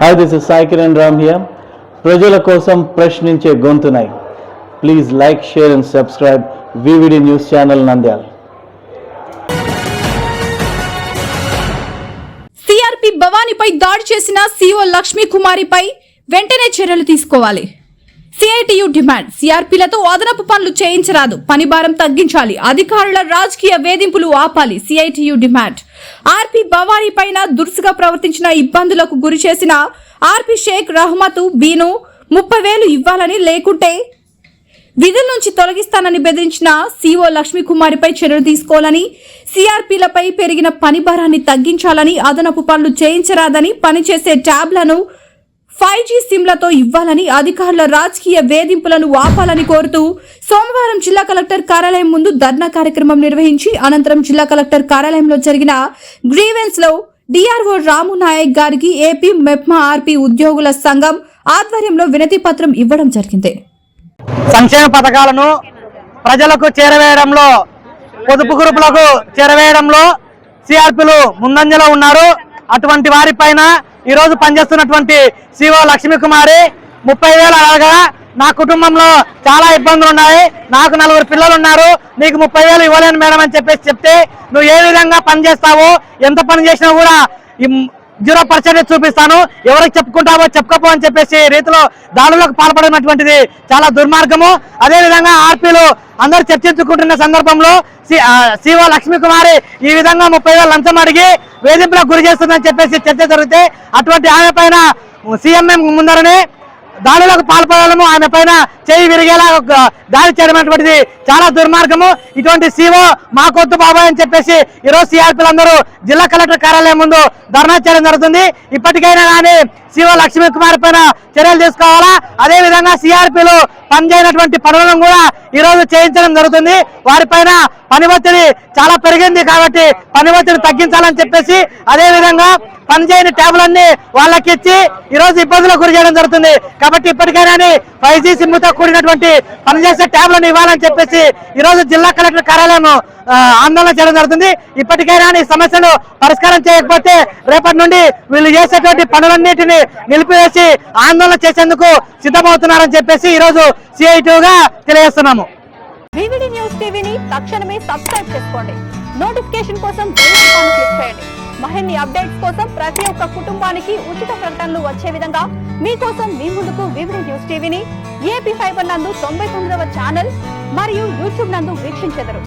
Hi this is Sai Kiran Ram here ప్రజల కోసం ప్రశ్నించే గొంతునై. Please like share and subscribe VVD news channel Nandyal CRP భవానీపై దాడి చేసిన CO Lakshmi కుమారిపై వెంటనే చర్యలు తీసుకోవాలి. CITU demand. సిఆర్పీలతో అదనపు పనులు చేయించరాదు. పని భారం తగ్గించాలి. అధికారుల రాజకీయ వేధింపులు ఆపాలి. CITU demand. ఆర్పి భవానీ పైన దురుసుగా ప్రవర్తించిన ఇబ్బందులకు గురి చేసిన ఆర్పి షేక్ రహమతు బీను ముప్పై వేలు ఇవ్వాలని లేకుంటే విధుల నుంచి తొలగిస్తానని బెదిరించిన సీఓ లక్ష్మీకుమారిపై చర్యలు తీసుకోవాలని సిఆర్పీలపై పెరిగిన పని భారాన్ని తగ్గించాలని అదనపు పనులు చేయించరాదని పనిచేసే ట్యాబ్లను ఫైవ్ జీ సిమ్లతో ఇవ్వాలని అధికారుల రాజకీయ వేధింపులను ఆపాలని కోరుతూ సోమవారం జిల్లా కలెక్టర్ కార్యాలయం ముందు ధర్నా కార్యక్రమం నిర్వహించి అనంతరం జిల్లా కలెక్టర్ కార్యాలయంలో జరిగిన గ్రీవెన్స్లో డిఆర్ఓ రాము నాయక్ గారికి ఏపీ మెప్మా ఆర్పీ ఉద్యోగుల సంఘం ఆధ్వర్యంలో వినతి పత్రం ఇవ్వడం జరిగింది. సంక్షేమ పథకాలను ప్రజలకు చేరవేయడంలో పొదుపు గ్రూపులకు చేరవేయడంలో సిఆర్పిలు ముందంజలో ఉన్నారు. అటువంటి వారిపైన ఈ రోజు పనిచేస్తున్నటువంటి సిఓ లక్ష్మీ కుమారి ముప్పై వేలు అలాగా నా కుటుంబంలో చాలా ఇబ్బందులు ఉన్నాయి నాకు నలుగురు పిల్లలు ఉన్నారు. నీకు ముప్పై వేలు ఇవ్వలేను మేడం అని చెప్పేసి చెప్తే నువ్వు ఏ విధంగా పని చేస్తావో ఎంత పని చేసినా కూడా జీరో పర్సెంటేజ్ చూపిస్తాను. ఎవరికి చెప్పుకుంటావో చెప్పుకోపో అని చెప్పేసి రీతిలో దాడులకు పాల్పడినటువంటిది చాలా దుర్మార్గము. అదే విధంగా ఆర్పీలు అందరూ చర్చించుకుంటున్న సందర్భంలో శివ లక్ష్మీ కుమారి ఈ విధంగా ముప్పై వేలు లంచం అడిగి వేధింపులకు గురి చేస్తుందని చెప్పేసి చర్చ జరిగితే అటువంటి ఆమె పైన సీఎంఎం ముందరనే దాడులకు పాల్పడము ఆమె పైన చేయి విరిగేలా దాడి చేయడం చాలా దుర్మార్గము. ఇటువంటి సీఓ మా కొద్దు బాబాయ్ అని చెప్పేసి ఈరోజు సిఆర్పీలందరూ జిల్లా కలెక్టర్ కార్యాలయం ముందు ధర్నా చేయడం జరుగుతుంది. ఇప్పటికైనా కానీ సీఓ లక్ష్మీ కుమార్ పైన చర్యలు తీసుకోవాలా? అదే విధంగా సిఆర్పీలు పనిచేయనటువంటి పనులను కూడా ఈ రోజు చేయించడం జరుగుతుంది. వారిపైన పని ఒత్తిడి చాలా పెరిగింది కాబట్టి పని ఒత్తిడి తగ్గించాలని చెప్పేసి అదే విధంగా పనిచేయని ట్యాబ్లన్నీ వాళ్ళకి ఇచ్చి ఈ రోజు ఇబ్బందులకు గురి చేయడం జరుగుతుంది. కాబట్టి ఇప్పటికైనా ఫైవ్ జీ సిమ్తో కూడినటువంటి పనిచేసే ట్యాబ్లను ఇవ్వాలని చెప్పేసి ఈ రోజు జిల్లా కలెక్టర్ కార్యాలయం ఆందోళన చేయడం జరుగుతుంది. ఇప్పటికైనా ఈ సమస్యను పరిష్కారం చేయకపోతే రేపటి నుండి వీళ్ళు చేసేటువంటి పనులన్నిటిని నిలిపివేసి ఆందోళన చేసేందుకు సిద్ధమవుతున్నారని చెప్పేసి ఈ రోజు గా తెలియజేస్తున్నాము. వివిడి న్యూస్ టీవీని తక్షణమే సబ్స్క్రైబ్ చేసుకోండి. నోటిఫికేషన్ కోసం బెల్ ఐకాన్ క్లిక్ చేయండి. మరిన్ని అప్డేట్స్ కోసం ప్రతి ఒక్క కుటుంబానికి ఉచిత ప్రకటనలు వచ్చే విధంగా మీకోసం మీ ముందుకు వివిడి న్యూస్ టీవీని ఏపీ ఫైబర్ నందు తొంభై తొమ్మిదవ ఛానల్ మరియు యూట్యూబ్ నందు వీక్షించెదరు.